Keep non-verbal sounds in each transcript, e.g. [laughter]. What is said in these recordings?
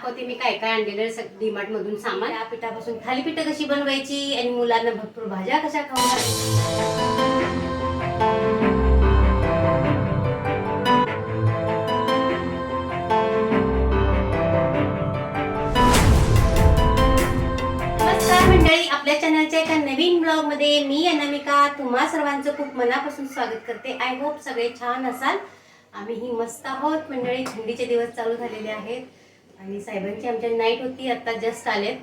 दाखवते मी काय काय आणलेलं डीमार्ट मधून सामान. या पिठापासून थालीपीठ कशी बनवायची आणि मुलांना भरपूर भाज्या कशा खाऊ मंडळी आपल्या चॅनलच्या एका नवीन ब्लॉगमध्ये मी अनामिका. तुम्हा सर्वांचं खूप मनापासून स्वागत करते. आय होप सगळे छान असाल. आम्ही ही मस्त आहोत. मंडळी थंडीचे दिवस चालू झालेले आहेत. आणि साहेबांची आमच्या नाईट होती आत्ता जस्ट आलेत.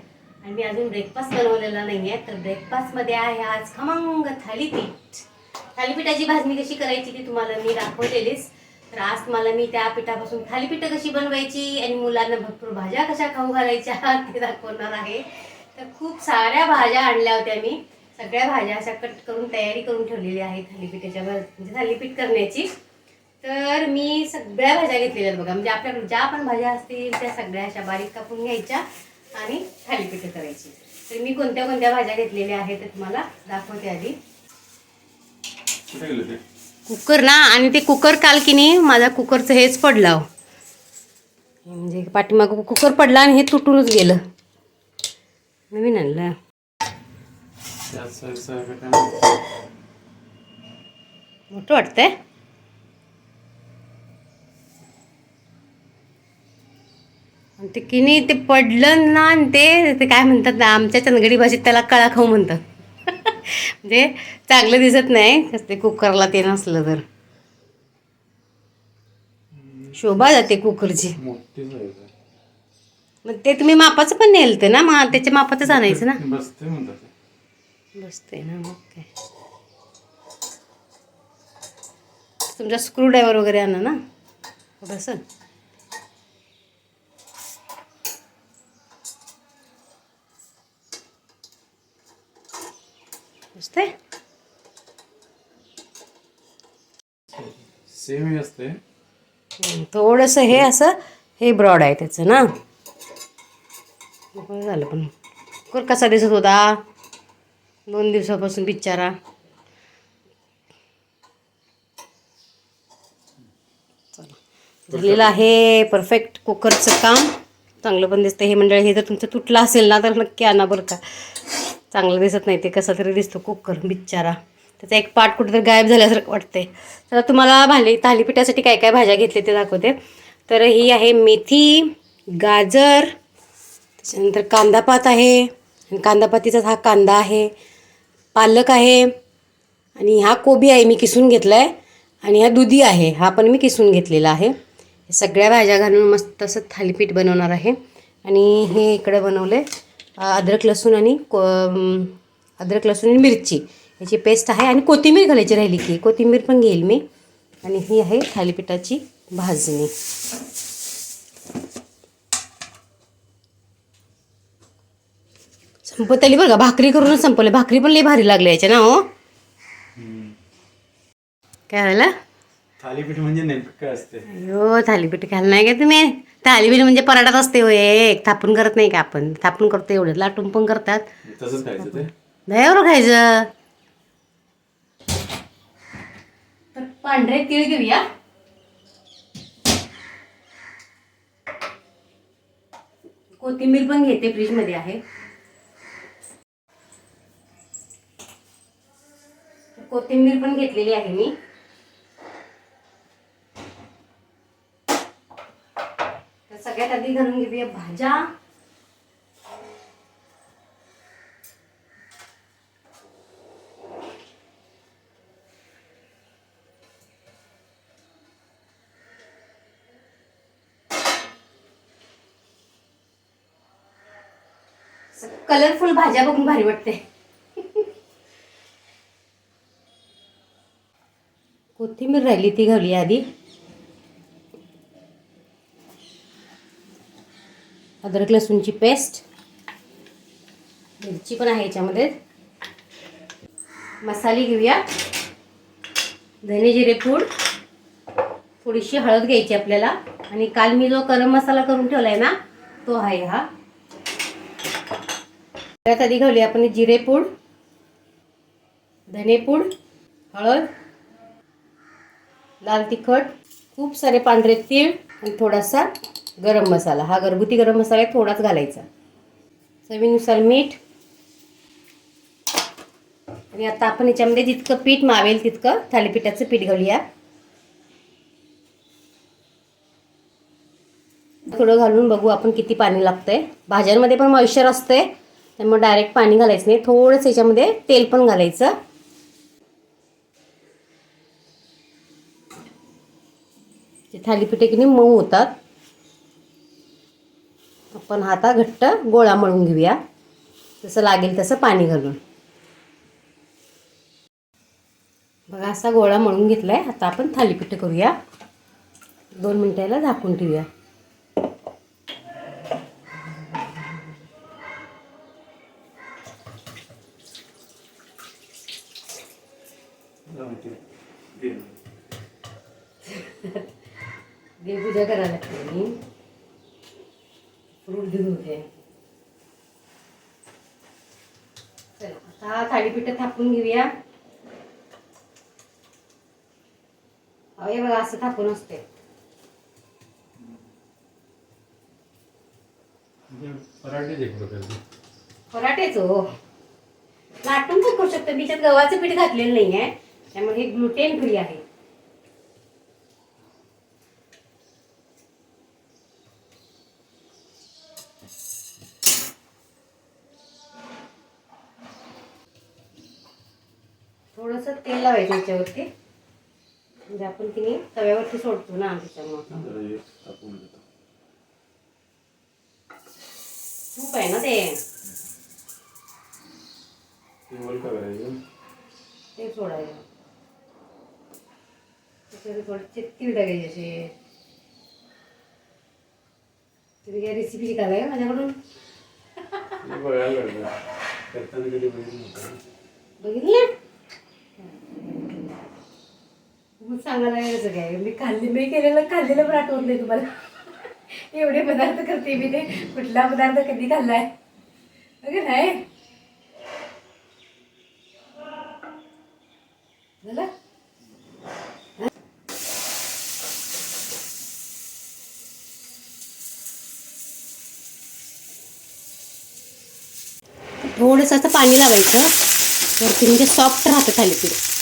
आणि मी अजून ब्रेकफास्ट बनवलेला नाही आहे तर ब्रेकफास्टमध्ये आहे आज खमंग थालीपीठ. थालीपीठाची भाजणी कशी करायची ती तुम्हाला मी दाखवलेलीच. तर आज तुम्हाला मी त्या पिठापासून थालीपीठं कशी बनवायची आणि मुलांना भरपूर भाज्या कशा खाऊ घालायच्या [laughs] ते दाखवणार आहे. तर खूप साऱ्या भाज्या आणल्या होत्या मी. सगळ्या भाज्या अशा कट करून तयारी करून ठेवलेली आहे थालीपीठाच्या भा- म्हणजे थालीपीठ करण्याची. तर मी सगळ्या भाज्या घेतलेल्या आहेत बघा. म्हणजे आपल्याकडे ज्या पण भाज्या असतील त्या सगळ्या अशा बारीक कापून घ्यायच्या आणि थालीपीठ करायची. तर मी कोणत्या कोणत्या भाज्या घेतलेल्या आहेत ते तुम्हाला दाखवते आधी. कुकर ना आणि ते कुकर काल की नाही माझा कुकरचं हेच पडला. म्हणजे पाठीमागं कुकर पडला आणि हे तुटूनच गेलं. नवीन आणलं. मोठं वाटतंय. ते किनी ते पडलं ना आणि ते ते काय म्हणतात ना आमच्या चंदगडी भाषेत त्याला कळा खाऊ म्हणतात. [laughs] म्हणजे चांगलं दिसत नाही ते कुकरला ते नसलं तर. शोभा जाते कुकरची. मग ते तुम्ही मापाचं पण नेलतं ना मग त्याच्या मापाचंच आणायचं ना? बसते ना मग काय. तुमचा स्क्रू ड्रायव्हर वगैरे आणा ना. थोडंसं. बसते सेम ही असते. थोडंसं हे असं हे ब्रॉड आहे त्याचं ना. झालं पण. कर कसा दिसत होता? दोन दिवसापासून बिचारा चला. झालेलं आहे परफेक्ट कुकरचं काम. चांगलं पण दिसतं हे मंडळ हे जर तुमचं तुटलं असेल ना तर नक्की आणा बरं का. चांगलं दिसत नाही ते कसा तरी दिसतो. कुकर बिचारा त्याचा एक पार्ट कुठेतरी गायब झाल्यासारखं वाटते तर तुम्हाला भाली थालीपीठासाठी काय काय भाज्या घेतले ते दाखवते. तर ही आहे मेथी गाजर त्याच्यानंतर कांदापात आहे. कांदापातीचाच हा कांदा आहे. पालक आहे. आणि हा कोबी आहे मी किसून घेतला आहे आणि हा दुधी आहे हा पण मी किसून घेतलेला आहे. सगळ्या भाज्या घालून मस्त असं थालीपीठ बनवणार आहे. आणि हे इकडे बनवले अद्रक लसूण आणि को अद्रक लसूण आणि मिरची. याची पेस्ट आहे आणि कोथिंबीर घालायची राहिली की कोथिंबीर पण घेईल मी. आणि ही आहे थालीपीठाची भाजणी. संपत आली बघा भाकरी करूनच संपवले. भाकरी पण लई भारी लागली याच्या ना हो? काय झालं थालीपीठ म्हणजे नेमकं काय असते? अयो थालीपीठ खायला नाही का तुम्ही? थालीपीठ म्हणजे पराठाच असते होय एक थापून करत नाही का आपण? थापून करतो एवढं लाटून पण करतात. तसंच खायचं ते? दह्यावर खायचं. तर पांढरे तीळ घेऊया. कोथिंबीर पण घेते फ्रीजमध्ये आहे. कोथिंबीर पण घेतलेली आहे मी. सगळ्यात आधी घालून घेऊया भाज्या. कलरफुल भाज्या बघून भारी वाटते. कोथिंबीर राहिली ती घालूया आधी. अद्रक लसूणची पेस्ट. मिरची पण आहे याच्यामध्ये. मसाले घेऊया. धने जिरे पूड. थोडीशी हळद घ्यायची आपल्याला. आणि काल मी जो गरम मसाला करून ठेवला आहे ना तो आहे हा. त्यात आधी घालूया आपण जिरे पूड धनेपूड हळद लाल तिखट खूप सारे पांढरे तीळ आणि थोडासा गरम मसाला. हा घरगुती गरम मसाला आहे थोडाच घालायचा. चवीनुसार मीठ. आणि आता आपण याच्यामध्ये जितकं पीठ मावेल तितकं थालीपीठाचं पीठ घालूया. थोडं घालून बघू आपण किती पाणी लागतंय. भाज्यांमध्ये पण मॉइश्चर असतंय त्यामुळे डायरेक्ट पाणी घालायचं नाही. थोडंसं याच्यामध्ये तेल पण घालायचं. ते थालीपीठे की नाही मऊ होतात. आपण आता घट्ट गोळा मळून घेऊया. जसं लागेल तसं पाणी घालून. बघा असा गोळा मळून घेतला आहे आता आपण थालीपीठ करूया. दोन मिनटाला झाकून ठेवूया देवपूजा करायला लागते मी फ्रूट घेऊन होते चला आता थालीपीठ थापून घेऊया. हे बघा असं थापून असते पराठेच हो. लाटून पण करू शकतो. मी त्यात गव्हाचं पीठ घातलेलं नाही आहे त्यामुळे हे ग्लुटेन फ्री आहे. लावायचं याच्यावरती. म्हणजे आपण की नाही तव्यावरती सोडतो ना त्याच्यामुळं. तूप आहे ना ते? सोडायचं त्याच्यावर थोडे तीळ टाकायचे असे. तुम्ही काय रेसिपी शिकायला का माझ्याकडून? बघितलं नव्हतं बघितलं मग सांगायला कसं काय? मी खाल्ली मी केलेलं खाल्लेलं पण आठवत नाही तुम्हाला. एवढे पदार्थ करते मी ते. कुठला पदार्थ कधी खाल्लाय? हो अगं नाही? झालं? थोडंसं असं पाणी लावायचं. वरती म्हणजे सॉफ्ट राहतं थालीपीठ.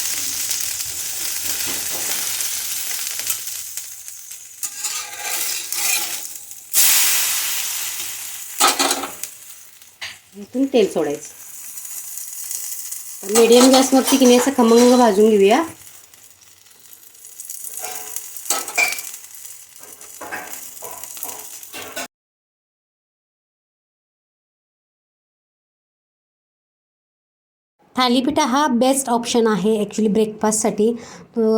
त्यातून तेल सोडायचं. मीडियम गॅसवरती की असं खमंग भाजून घेऊया. थालीपिठा हा बेस्ट ऑप्शन आहे ॲक्च्युली ब्रेकफास्टसाठी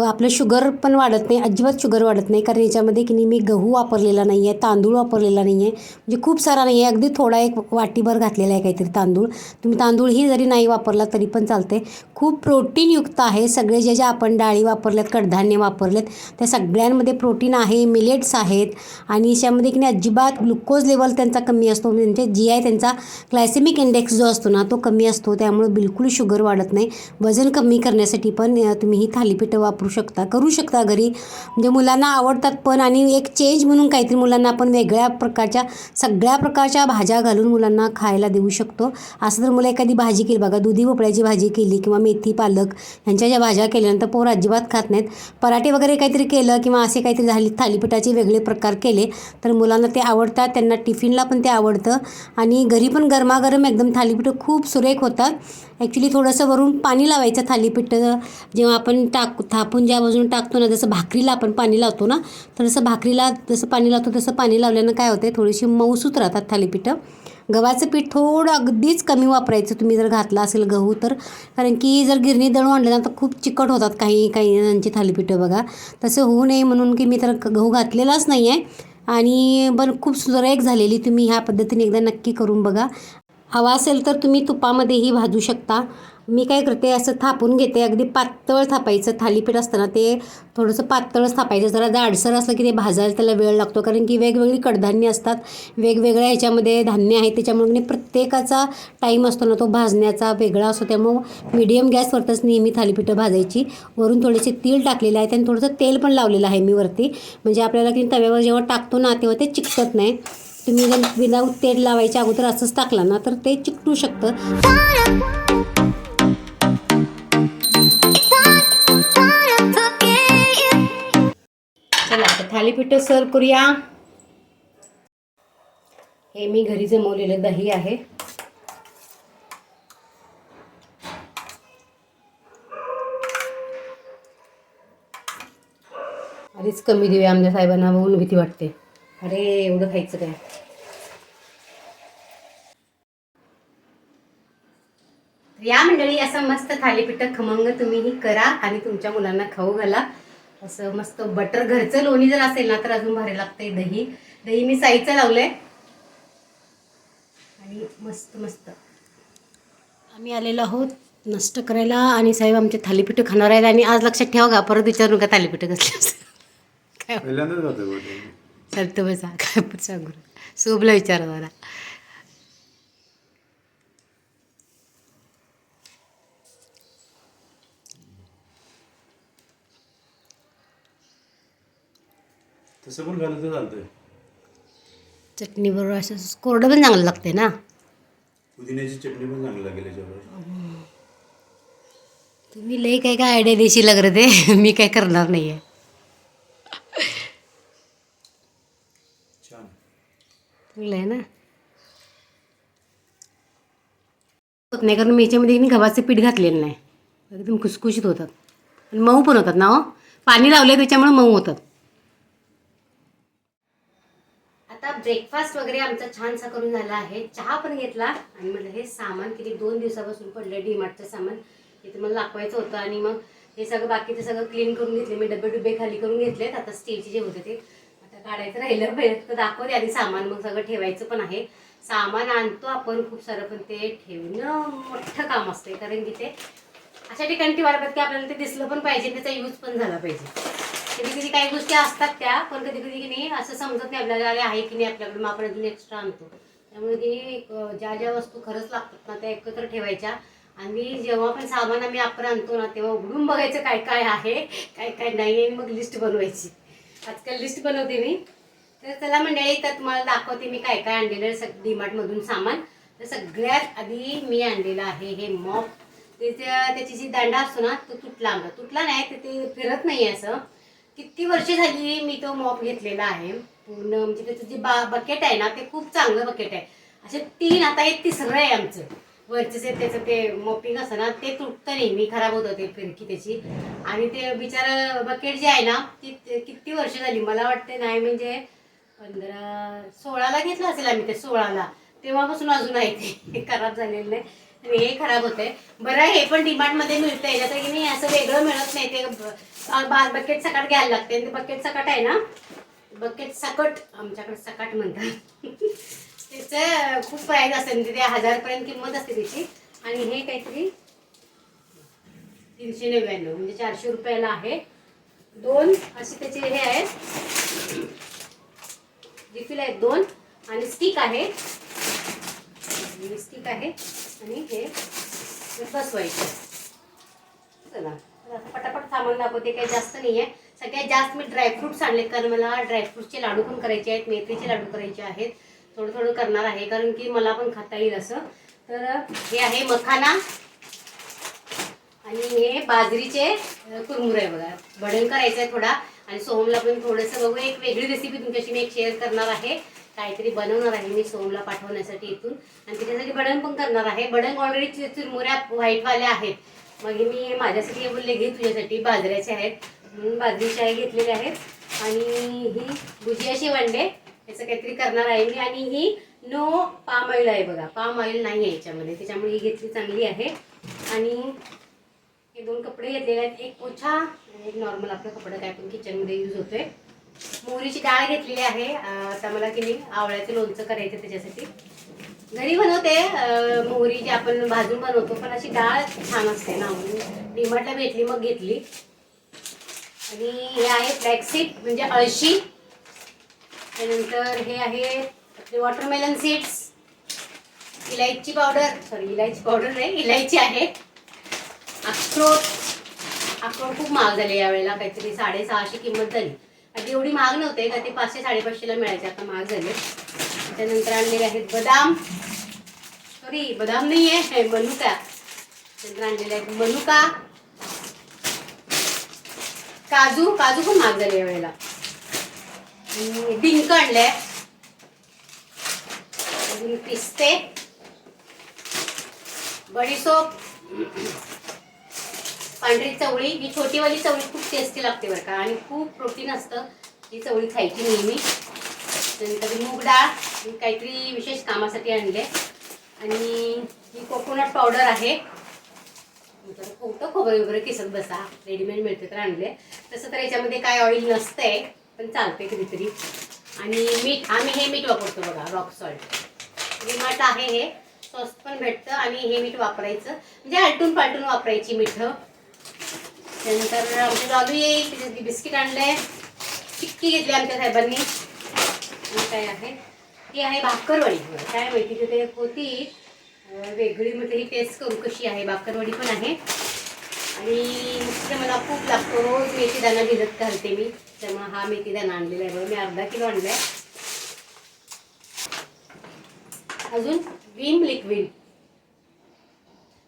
आपलं शुगर पण वाढत नाही अजिबात शुगर वाढत नाही कारण याच्यामध्ये की नाही मी गहू वापरलेला नाही आहे तांदूळ वापरलेला नाही आहे म्हणजे खूप सारा नाही आहे अगदी थोडा एक वाटीभर घातलेला आहे काहीतरी तांदूळ. तुम्ही तांदूळही जरी नाही वापरला तरी पण चालते खूप प्रोटीनयुक्त आहे सगळे जे ज्या आपण डाळी वापरल्यात कडधान्य वापरलेत त्या सगळ्यांमध्ये प्रोटीन आहे मिलेट्स आहेत. आणि याच्यामध्ये की नाही अजिबात ग्लुकोज लेवल त्यांचा कमी असतो म्हणजे जी आय त्यांचा क्लायसेमिक इंडेक्स जो असतो ना तो कमी असतो. त्यामुळे बिलकुल शुगर वाढत नाही. वजन कमी करण्यासाठी पण तुम्ही ही थालीपीठं वापरू शकता करू शकता घरी. म्हणजे मुलांना आवडतात पण आणि एक चेंज म्हणून काहीतरी मुलांना आपण वेगळ्या प्रकारच्या सगळ्या प्रकारच्या भाज्या घालून मुलांना खायला देऊ शकतो. असं जर मुलं एखादी भाजी केली बघा दुधी भोपळ्याची भाजी केली किंवा मेथी पालक ह्यांच्या ज्या भाज्या केल्यानंतर पोर अजिबात खात नाहीत. पराठे वगैरे काहीतरी केलं किंवा असे काहीतरी झाली थालीपीठाचे वेगळे प्रकार केले तर मुलांना ते आवडतात त्यांना टिफिनला पण ते आवडतं. आणि घरी पण गरमागरम एकदम थालीपीठं खूप सुरेख होतात. ॲक्च्युली थोडंसं वरून पाणी लावायचं थालीपीठ जेव्हा आपण टाक थापून ज्या बाजून टाकतो ना जसं भाकरीला आपण पाणी लावतो ना तर भाकरीला जसं पाणी लावतो तसं पाणी लावल्यानं काय होतं थोडीशी मऊसूत राहतात थालीपीठं. गव्हाचं पीठ थोडं अगदीच कमी वापरायचं तुम्ही जर घातलं असेल गहू तर. कारण की जर गिरणी दळून आणलं ना तर खूप चिकट होतात काही काही जणांची थालीपीठं बघा. तसं होऊ नये म्हणून की मी तर गहू घातलेलाच नाही आहे आणि पण खूप सुरेख झालेली तुम्ही ह्या पद्धतीने एकदा नक्की करून बघा. हवा असेल तर तुम्ही तुपामध्येही भाजू शकता. मी काय करते असं थापून घेते. अगदी पातळ थापायचं. थालीपीठ असतं ना ते थोडंसं पातळच थापायचं. जरा जाडसर असलं की ते भाजायला त्याला वेळ लागतो. कारण की वेगवेगळी कडधान्य असतात. वेगवेगळ्या ह्याच्यामध्ये धान्य आहे. त्याच्यामुळे मी प्रत्येकाचा टाईम असतो ना तो भाजण्याचा वेगळा असतो. त्यामुळं मिडियम गॅसवरतच नेहमी थालीपीठं भाजायची. वरून थोडेसे तीळ टाकलेले आहेत आणि थोडंसं तेल पण लावलेलं आहे मी वरती. म्हणजे आपल्याला की तव्यावर जेव्हा टाकतो ना तेव्हा ते चिकटत नाही. तुम्ही जर विदाऊट तेल लावायच्या अगोदर असंच टाकलं ना तर ते चिकटू शकतं. चला आता थालीपीठ सर्व करूया. हे मी घरी जमवलेलं दही आहे. आधीच कमी देऊया आमच्या साहेबांना बघून भीती वाटते. अरे एवढं खायचं काय? या मंडळी असं मस्त थालीपीठ खमंग तुम्हीही करा आणि तुमच्या मुलांना खाऊ घाला. असं मस्त बटर घरचं लोणी जर असेल ना तर अजून भारी लागते दही. दही मी साईचं लावलंय. आणि मस्त मस्त. आम्ही आलेलो आहोत नष्ट करायला आणि साहेब आमचे थालीपीठ खाणार आहेत आणि आज लक्षात ठेवा का परत विचारू नका थालीपीठ कसले. काय चालतं बसा काय पण सांगू सोबला विचारा मला तसं पण तर चालतंय. चटणी बरोबर असं कोरडं पण चांगलं लागते ना? पुदिन्याची चटणी पण चांगली लागेल याच्यावर. तुम्ही लई काय काय आयडिया देशील लागलं ते? [laughs] मी काय करणार नाही आहे छान चांगलं आहे ना? होत नाही कारण मी याच्यामध्ये मी गव्हाचं पीठ घातलेलं नाही. एकदम खुसखुशीत होतात. आणि मऊ पण होतात ना हो? पाणी लावलं त्याच्यामुळे मऊ होतात. आता ब्रेकफास्ट वगैरे आमचा छानसा करून झाला आहे. चहा पण घेतला आणि म्हटलं हे सामान किती दोन दिवसापासून पडलं डीमार्टचं सामान. ते मला दाखवायचं होतं आणि मग हे सगळं बाकीचं सगळं क्लीन करून घेतले मी डबे डुबे खाली करून घेतलेत. आता स्टीलचे जे होते ते. काढायचं राहिलं पाहिजे तर दाखवते आधी सामान मग सगळं ठेवायचं पण आहे. सामान आणतो आपण खूप सारं पण ते ठेवणं मोठं काम असतंय कारण की ते अशा ठिकाणी ठेवायला पाहिजे की आपल्याला ते दिसलं पण पाहिजे त्याचा यूज पण झाला पाहिजे. कधी कधी काही गोष्टी असतात त्या पण कधी कधी की नाही असं समजत नाही आपल्याला अरे आहे की नाही आपल्याकडे मग आपण अजून एक्स्ट्रा आणतो. त्यामुळे की ज्या ज्या वस्तू खरंच लागतात ना त्या एकत्र ठेवायच्या. आणि जेव्हा पण सामान आम्ही आपण आणतो ना तेव्हा उघडून बघायचं काय काय आहे काय काय नाही आणि मग लिस्ट बनवायची. आजकाल लिस्ट बनवते मी. तर चला मंडळी तर तुम्हाला दाखवते मी काय काय आणलेलं सग डीमार्टमधून सामान. तर सगळ्यात आधी मी आणलेलं आहे हे मॉप त्याच्या त्याची जी दांडा असतो ना तो तुटला आमचा. तुटला नाही तर ते फिरत नाही असं. किती वर्ष झाली मी तो मॉप घेतलेला आहे. पूर्ण म्हणजे त्याचं जे बा बकेट आहे ना ते खूप चांगलं बकेट आहे. असे तीन आता एक तिसरं आहे आमचं. वरचे जे त्याचं ते मॉपिंग असतं ना ते तुटतं नाही. मी खराब होतं ते फिरकी त्याची. आणि ते बिचारं बकेट जे आहे ना ती किती वर्ष झाली? मला वाटते नाही म्हणजे पंधरा सोळाला घेतलं असेल आम्ही ते सोळाला. तेव्हापासून अजून आहे ते. खराब झालेलं नाही. आणि हे खराब होतंय. बरं हे पण डिमांडमध्ये मिळतंय. जसं की नाही असं वेगळं मिळत नाही. ते बा बकेट सकाट घ्यायला लागते. आणि ते बकेट सकाट आहे ना बकेट सकट आमच्याकडे सकाट म्हणतात. तिचं खूप प्राईज असेल म्हणजे तिथे ते हजारपर्यंत किंमत असते तिची. आणि हे काहीतरी तीनशे नव्याण्णव म्हणजे चारशे रुपयाला आहे. दोन असे त्याचे हे आहेत. रिफिल आहेत दोन. आणि स्टिक आहे. स्टिक आहे. आणि हे बसवायचं. चला पटापट सामान दाखवते काही जास्त नाही आहे सगळ्यात जास्त मी ड्रायफ्रुट्स आणले कारण मला ड्रायफ्रुटचे लाडू पण करायचे आहेत मेथीचे लाडू करायचे आहेत. थोडं थोडं करणार आहे कारण की मला पण खाता येईल असं. तर हे आहे मखाना. आणि हे बाजरीचे कुरमुरे आहे बघा. भडंग करायचं आहे थोडा. आणि सोहमला पण थोडंसं बघू एक वेगळी रेसिपी तुमच्याशी मी एक शेअर करणार आहे. काहीतरी बनवणार आहे मी सोहमला पाठवण्यासाठी इथून. आणि त्याच्यासाठी भडण पण करणार आहे. भडण ऑलरेडी चुरमुऱ्या व्हाईटवाल्या आहेत. मग मी माझ्यासाठी हे बोलले घे तुझ्यासाठी. बाजऱ्याचे आहेत. म्हणून बाजरीचे आहे घेतलेले आहेत. आणि ही भुजिया शिवंडे याचं काहीतरी करणार आहे मी. आणि ही नो पाम ऑइल आहे बघा. पाम ऑइल नाही आहे याच्यामध्ये. त्याच्यामुळे ही घेतली चांगली आहे. आणि हे दोन कपडे घेतलेले आहेत. एक पोछा आणि एक नॉर्मल आपलं कपडं काय पण किचनमध्ये यूज होतोय. मोहरीची डाळ घेतलेली आहे. आता मला की नाही आवळ्याचं लोणचं करायचं त्याच्यासाठी. घरी बनवते. मोहरी जी आपण भाजून बनवतो. पण अशी डाळ छान असते ना. म्हणून भेटली मग घेतली. आणि हे आहे फ्लॅक्सीड म्हणजे अळशी. त्यानंतर हे आहे आपले वॉटरमेलन सीड्स इलायची पावडर सॉरी इलायची पावडर नाही इलायची आहे अक्रोट अक्रोट खूप महाग झाले यावेळेला काहीतरी साडेसहाशे किंमत झाली. आधी एवढी महाग नव्हते का ते पाचशे साडेपाचशेला मिळायचे आता महाग झाले. त्यानंतर आणलेले आहेत बदाम. सॉरी बदाम नाही आहे मनुका. त्यानंतर आणलेले आहेत मनुका. काजू काजू पण महाग झाले यावेळेला. आणि डिंक आणलंय. अजून पिस्ते. बडीसोप पांढरी चवळी. ही छोटीवाली चवळी खूप टेस्टी लागते बरं का. आणि खूप प्रोटीन असतं. ही चवळी खायची नेहमी. नंतर मूग डाळ. काहीतरी विशेष कामासाठी आणले. आणि ही कोकोनट पावडर आहे. नंतर खोटं खोबरं वगैरे किसत बसा. रेडीमेड मिळते तर आणले. तसं तर याच्यामध्ये काय ऑइल नसतंय. पण चालते कधीतरी. आणि मीठ आम्ही हे मीठ वापरतो बघा रॉक सॉल्ट विमाट आहे हे. स्वस्त पण भेटतं आणि हे मीठ वापरायचं. म्हणजे आलटून पालटून वापरायची मिठं. त्यानंतर आमच्या चालू येईल त्याच्यातली बिस्किट आणलं आहे चिक्की घेतली आमच्या साहेबांनी. आणि काय आहे? ती आहे भाकरवडी. काय माहिती तिथे होती. वेगळी म्हटलं ही टेस्ट करू कशी आहे. भाकरवडी पण आहे. आणि ते मला खूप लागतो. रोज मेथी दाणा भिजत घालते मी. त्यामुळे हा मेथी दाणा आणलेला आहे बघा. मी अर्धा किलो आणलाय. अजून विम लिक्विड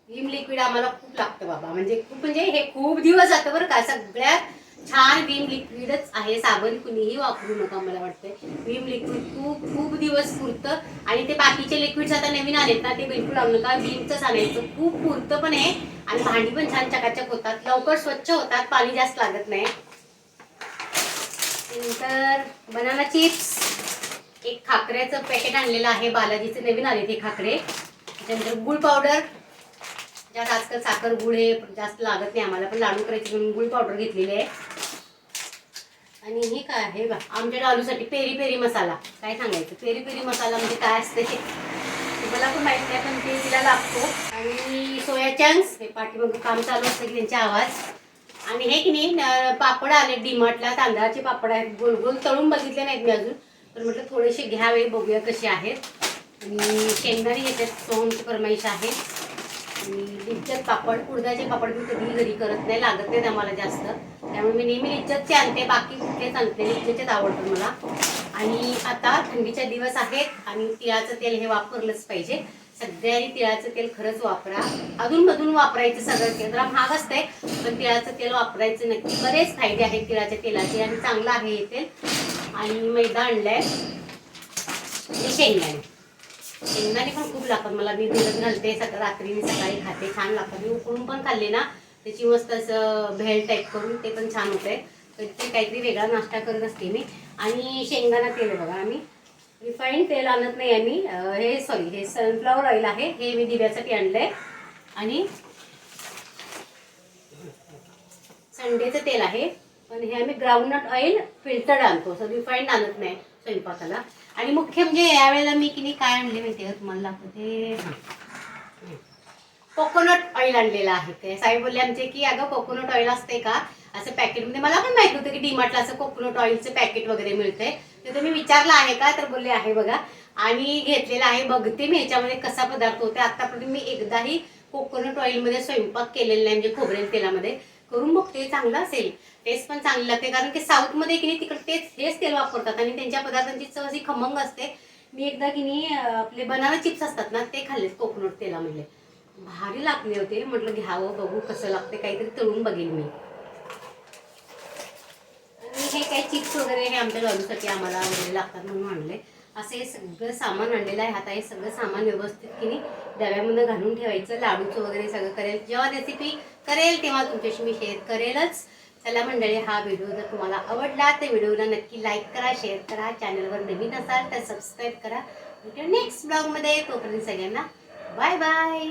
विम लिक्विड आम्हाला खूप लागतं बाबा. म्हणजे खूप म्हणजे हे खूप दिवस जातं बरं का. सगळ्यात छान विम लिक्विडच आहे साबण कुणीही वापरू नका मला वाटतंय. विम लिक्विड खूप खूप दिवस पुरतं. आणि ते बाकीचे लिक्विड्स आता नवीन आलेत ना ते बिलकुल आणू नका. विमचंच आणायचं. खूप पुरतं पण आहे. आणि भांडी पण छान चकाचक होतात. लवकर स्वच्छ होतात. पाणी जास्त लागत नाही. नंतर बनाना चिप्स. एक खाकऱ्याचं पॅकेट आणलेलं आहे. बालाजीचे नवीन आले ते खाकरे. त्याच्यानंतर गुळ पावडर. ज्यात आजकाल साखर गुळ हे जास्त लागत नाही. आम्हाला पण लाडू करायचे म्हणून गुळ पावडर घेतलेली आहे. काय आहे बा? आमच्या डालूसाठी पेरी पेरी मसाला. काय सांगायचं? पेरी पेरी मसाला म्हणजे काय असते ते मला पण माहिती आहे पण ते तिला लागतो आणि सोया चंक्स हे पाठीमाग काम चालू असतं की त्यांचे आवाज. आणि हे की नाही पापड आले डीमार्टला तांदळाचे पापड आहेत. गोल गोल तळून बघितले नाहीत मी अजून. पण म्हटलं थोडेसे घ्यावे बघूया कसे आहेत. आणि शेंगदाणे घेतात सोनची फरमाईश आहे. आणि लिज्जत पापड उडदाचे पापड मी कधीही घरी करत नाही लागत नाहीत आम्हाला जास्त. त्यामुळे मी नेहमी लिज्जतचे आणते बाकी कुठलेच आणते लिज्जतचेच आवडतात मला. आणि आता थंडीचे दिवस आहेत आणि तिळाचं तेल हे वापरलंच पाहिजे. सगळ्यांनी तिळाचं तेल खरंच वापरा. अधूनमधून वापरायचं सगळं तेल. जरा महाग असतंय पण तिळाचं तेल वापरायचं नक्की. बरेच फायदे आहेत तिळाच्या तेलाचे आणि चांगलं आहे हे तेल. आणि मैदा आणलाय. शेंगदाणे. शेंगदाणे पण खूप लागतात. मला मी भिजत घालते सकाळ रात्री मी सकाळी खाते. छान लागतात. मी उकळून पण खाल्ले ना त्याची मस्त असं भेल टाईप करून ते पण छान होते तर ते काहीतरी वेगळा नाश्ता करत असते मी. आणि शेंगदाणा तेल आहे बघा आम्ही. रिफाईंड तेल आणत नाही आम्ही. हे सॉरी हे सनफ्लॉवर ऑइल आहे. हे मी दिव्यासाठी आणलंय. आणि संडेचं तेल आहे. पण हे आम्ही ग्राउंडनट ऑइल फिल्टर्ड आणतो. असं रिफाईंड आणत नाही. स्वयंपाकाला आणि मुख्य म्हणजे यावेळेला मी की नाही काय आणले माहिती आहे? तुम्हाला लागतं ते कोकोनट ऑइल आणलेलं आहे ते. साहेब बोलले आमचे की अगं कोकोनट ऑइल असते का? असं पॅकेटमध्ये म्हणजे मला पण माहिती होतं की डीमार्टला असं कोकोनट ऑइलचं पॅकेट वगैरे मिळतंय. तर तुम्ही विचारलं आहे का? तर बोलले आहे बघा. आणि घेतलेलं आहे. बघते मी ह्याच्यामध्ये कसा पदार्थ होते आतापर्यंत मी एकदाही कोकोनट ऑइलमध्ये स्वयंपाक केलेला नाही. म्हणजे खोबरेल तेलामध्ये. करून बघते चांगलं असेल. टेस्ट पण चांगली लागते कारण की साऊथमध्ये की नाही तिकडे तेच हेच तेल वापरतात. आणि त्यांच्या पदार्थांची चव अशी खमंग असते. मी एकदा की नाही आपले बनाना चिप्स असतात ना ते खाल्लेत कोकोनट म्हणले भारी लागले होते. म्हटलं घ्यावं बघू कसं लागते काहीतरी तळून बघेल मी. आणि हे काही चिप्स वगैरे हे आमच्या लॉजूसाठी आम्हाला वगैरे लागतात म्हणून आणले. असं हे सगळं सामान आणलेलं आहे. आता हे सगळं सामान व्यवस्थित की नाही डब्यामध्ये घालून ठेवायचं. लाडूचं वगैरे सगळं करेल. जेव्हा रेसिपी करेल तेव्हा तुमच्याशी मी शेअर करेलच. चला मंडळी हा व्हिडिओ जर तुम्हाला आवडला तर व्हिडिओला नक्की लाईक करा शेअर करा. चॅनलवर नवीन असाल तर सबस्क्राईब करा. नेक्स्ट ब्लॉगमध्ये तोपर्यंत सगळ्यांना बाय बाय